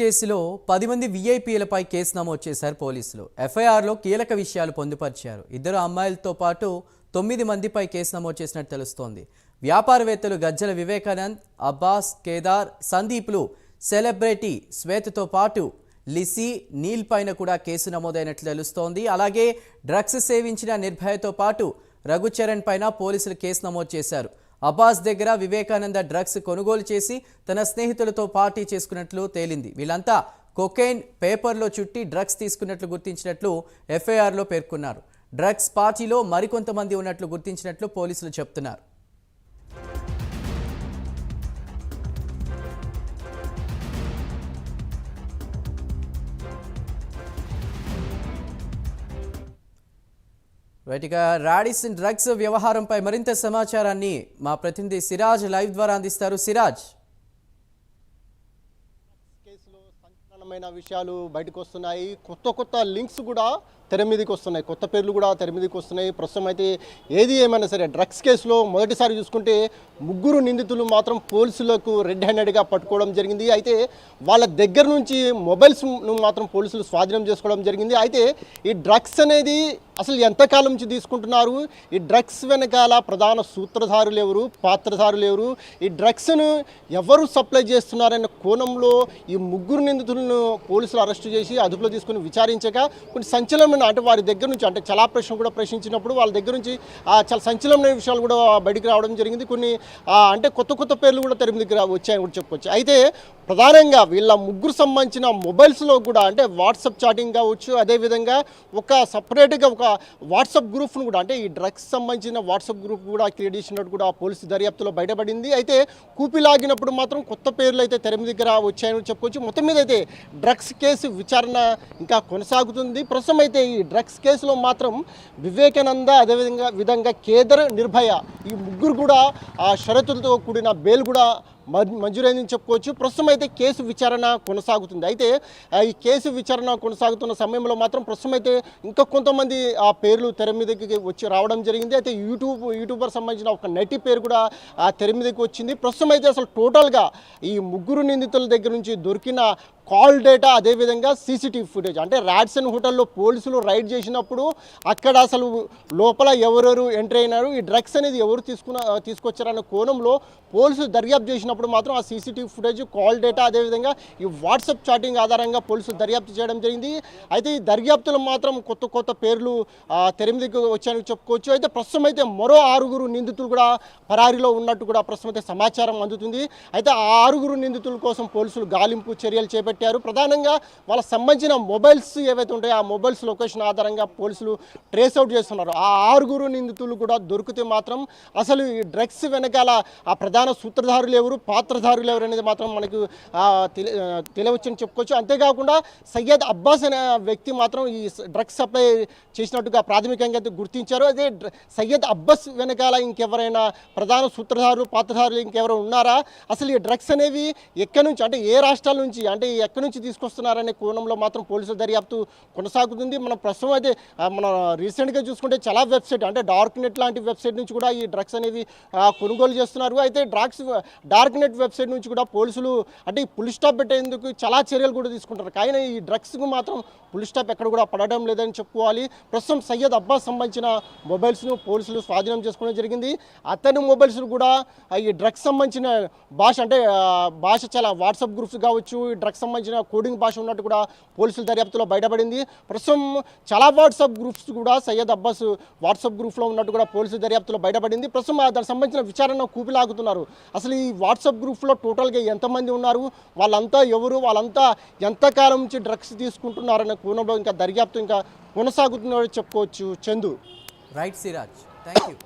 కేసులో పది మంది వీఐపీలపై కేసు నమోదు చేశారు పోలీసులు. ఎఫ్ఐఆర్లో కీలక విషయాలు పొందుపరిచారు. ఇద్దరు అమ్మాయిలతో పాటు తొమ్మిది మందిపై కేసు నమోదు చేసినట్టు తెలుస్తోంది. వ్యాపారవేత్తలు గజ్జల వివేకానంద్ అబ్బాస్ కేదార్ సందీప్లు సెలబ్రిటీ శ్వేతతో పాటు లిసి నీల్ పైన కూడా కేసు నమోదైనట్లు తెలుస్తోంది. అలాగే డ్రగ్స్ సేవించిన నిర్భయతో పాటు రఘుచరణ్ పైన పోలీసులు కేసు నమోదు చేశారు. అబ్బాస్ దగ్గర వివేకానంద డ్రగ్స్ కొనుగోలు చేసి తన స్నేహితులతో పార్టీ చేసుకున్నట్లు తేలింది. వీళ్ళంతా కొకైన్ పేపర్లో చుట్టి డ్రగ్స్ తీసుకున్నట్లు గుర్తించినట్లు ఎఫ్ఐఆర్లో పేర్కొన్నారు. డ్రగ్స్ పార్టీలో మరికొంతమంది ఉన్నట్లు గుర్తించినట్లు పోలీసులు చెప్తున్నారు. రైట్ ఇక డ్రగ్స్ వ్యవహారంపై మరింత సమాచారాన్ని మా ప్రతినిధి సిరాజ్ లైవ్ ద్వారా అందిస్తారు. సిరాజ్. కేసులో సంచలనమైన విషయాలు బయటకు వస్తున్నాయి. కొత్త కొత్త లింక్స్ కూడా తెర మీదకి వస్తున్నాయి. కొత్త పేర్లు కూడా తెర మీదకి వస్తున్నాయి. ప్రస్తుతం అయితే ఏది ఏమైనా సరే డ్రగ్స్ కేసులో మొదటిసారి చూసుకుంటే ముగ్గురు నిందితులు మాత్రం పోలీసులకు రెడ్ హ్యాండెడ్గా పట్టుకోవడం జరిగింది. అయితే వాళ్ళ దగ్గర నుంచి మొబైల్స్ మాత్రం పోలీసులు స్వాధీనం చేసుకోవడం జరిగింది. అయితే ఈ డ్రగ్స్ అనేది అసలు ఎంతకాలం నుంచి తీసుకుంటున్నారు? ఈ డ్రగ్స్ వెనకాల ప్రధాన సూత్రధారులు ఎవరు? పాత్రధారులు ఎవరు? ఈ డ్రగ్స్ను ఎవరు సప్లై చేస్తున్నారనే కోణంలో ఈ ముగ్గురు నిందితులను పోలీసులు అరెస్టు చేసి అదుపులో తీసుకుని విచారించగా కొన్ని సంచలనమైన అంటే వారి దగ్గర నుంచి అంటే చలా ప్రశ్న కూడా ప్రశ్నించినప్పుడు వాళ్ళ దగ్గర నుంచి ఆ, చాలా సంచలనమైన విషయాలు కూడా బయటికి రావడం జరిగింది. కొన్ని అంటే కొత్త కొత్త పేర్లు కూడా తెర దగ్గర వచ్చాయని కూడా చెప్పుకోవచ్చు. అయితే ప్రధానంగా వీళ్ళ ముగ్గురు సంబంధించిన మొబైల్స్లో కూడా అంటే వాట్సాప్ చాటింగ్ కావచ్చు అదేవిధంగా ఒక సపరేట్గా ఒక ఒక వాట్సాప్ గ్రూప్ను కూడా అంటే ఈ డ్రగ్స్ సంబంధించిన వాట్సాప్ గ్రూప్ కూడా క్రియేట్ చేసినట్టు కూడా పోలీసు దర్యాప్తులో బయటపడింది. అయితే కూపి లాగినప్పుడు మాత్రం కొత్త పేర్లు అయితే తెర దగ్గర వచ్చాయని చెప్పుకోవచ్చు. మొత్తం మీద అయితే డ్రగ్స్ కేసు విచారణ ఇంకా కొనసాగుతుంది. ప్రస్తుతం అయితే ఈ డ్రగ్స్ కేసులో మాత్రం వివేకానంద అదేవిధంగా విధంగా కేదర్ నిర్భయ ఈ ముగ్గురు కూడా ఆ షరతులతో కూడిన బెయిల్ కూడా మంజూరైందని చెప్పుకోవచ్చు. ప్రస్తుతం అయితే కేసు విచారణ కొనసాగుతుంది. అయితే ఈ కేసు విచారణ కొనసాగుతున్న సమయంలో మాత్రం ప్రస్తుతం అయితే ఇంకా కొంతమంది ఆ పేర్లు తెర మీదకి వచ్చి రావడం జరిగింది. అయితే యూట్యూబ్ యూట్యూబర్ సంబంధించిన ఒక నటి పేరు కూడా ఆ తెర మీదకి వచ్చింది. ప్రస్తుతం అయితే అసలు టోటల్గా ఈ ముగ్గురు నిందితుల దగ్గర నుంచి దొరికిన కాల్ డేటా అదేవిధంగా సీసీటీవీ ఫుటేజ్. అంటే రాడ్సన్ హోటల్లో పోలీసులు రైడ్ చేసినప్పుడు అక్కడ అసలు లోపల ఎవరెవరు ఎంటర్ అయినారు ఈ డ్రగ్స్ అనేది ఎవరు తీసుకున్న తీసుకొచ్చారన్న కోణంలో పోలీసులు దర్యాప్తు చేసినప్పుడు మాత్రం ఆ సీసీటీవీ ఫుటేజ్ కాల్ డేటా అదేవిధంగా ఈ వాట్సాప్ చాటింగ్ ఆధారంగా పోలీసులు దర్యాప్తు చేయడం జరిగింది. అయితే ఈ దర్యాప్తులో మాత్రం కొత్త కొత్త పేర్లు తెరమిదికి తెర వచ్చాయని చెప్పుకోవచ్చు. అయితే ప్రస్తుతం అయితే మరో ఆరుగురు నిందితులు కూడా పరారీలో ఉన్నట్టు కూడా ప్రస్తుతం అయితే సమాచారం అందుతుంది. అయితే ఆ ఆరుగురు నిందితుల కోసం పోలీసులు గాలింపు చర్యలు చేపట్టారు. ప్రధానంగా వాళ్ళకి సంబంధించిన మొబైల్స్ ఏవైతే ఉంటాయో ఆ మొబైల్స్ లొకేషన్ ఆధారంగా పోలీసులు ట్రేస్ అవుట్ చేస్తున్నారు. ఆ ఆరుగురు నిందితులు కూడా దొరికితే మాత్రం అసలు ఈ డ్రగ్స్ వెనకాల ఆ ప్రధాన సూత్రధారులు ఎవరు పాత్రధారులు ఎవరు అనేది మాత్రం మనకు తెలి- తెలియవచ్చని చెప్పుకోవచ్చు. అంతేకాకుండా సయ్యద్ అబ్బాస్ అనే వ్యక్తి మాత్రం ఈ డ్రగ్స్ సప్లై చేసినట్టుగా ప్రాథమికంగా అయితే గుర్తించారు. అదే డ్ర- సయ్యద్ అబ్బాస్ వెనకాల ఇంకెవరైనా ప్రధాన సూత్రధారులు పాత్రధారులు ఇంకెవరు ఉన్నారా? అసలు ఈ డ్రగ్స్ అనేవి ఎక్కడి నుంచి అంటే ఏ రాష్ట్రాల నుంచి అంటే ఎక్కడి నుంచి తీసుకొస్తున్నారనే కోణంలో మాత్రం పోలీసుల దర్యాప్తు కొనసాగుతుంది. మనం ప్రస్తుతం అయితే మన రీసెంట్గా చూసుకుంటే చాలా వెబ్సైట్ అంటే డార్క్ నెట్ లాంటి వెబ్సైట్ నుంచి కూడా ఈ డ్రగ్స్ అనేవి కొనుగోలు చేస్తున్నారు. అయితే డ్రగ్స్ డార్క్ నెట్ వెబ్సైట్ నుంచి కూడా పోలీసులు అంటే ఈ పులి స్టాప్ పెట్టేందుకు చాలా చర్యలు కూడా తీసుకుంటారు కానీ ఈ డ్రగ్స్కు మాత్రం పులి స్టాప్ ఎక్కడ కూడా పడడం లేదని చెప్పుకోవాలి. ప్రస్తుతం సయ్యద్ అబ్బాస్ సంబంధించిన మొబైల్స్ను పోలీసులు స్వాధీనం చేసుకోవడం జరిగింది. అతని మొబైల్స్ కూడా ఈ డ్రగ్స్ సంబంధించిన భాష అంటే భాష చాలా వాట్సాప్ గ్రూప్స్ కావచ్చు ఈ డ్రగ్స్ సంబంధించిన కోడింగ్ భాష ఉన్నట్టు కూడా పోలీసుల దర్యాప్తులో బయటపడింది. ప్రస్తుతం చాలా వాట్సాప్ గ్రూప్స్ కూడా సయ్యద్ అబ్బాస్ వాట్సాప్ గ్రూప్లో ఉన్నట్టు కూడా పోలీసుల దర్యాప్తులో బయటపడింది. ప్రస్తుతం దానికి సంబంధించిన విచారణ కూపిలాగుతున్నారు. అసలు ఈ వాట్సాప్ గ్రూప్లో టోటల్గా ఎంతమంది ఉన్నారు? వాళ్ళంతా ఎవరు? వాళ్ళంతా ఎంతకాలం నుంచి డ్రగ్స్ తీసుకుంటున్నారనే కోణంలో ఇంకా దర్యాప్తు ఇంకా కొనసాగుతున్నారని చెప్పుకోవచ్చు. Chandu. Right Siraj thank you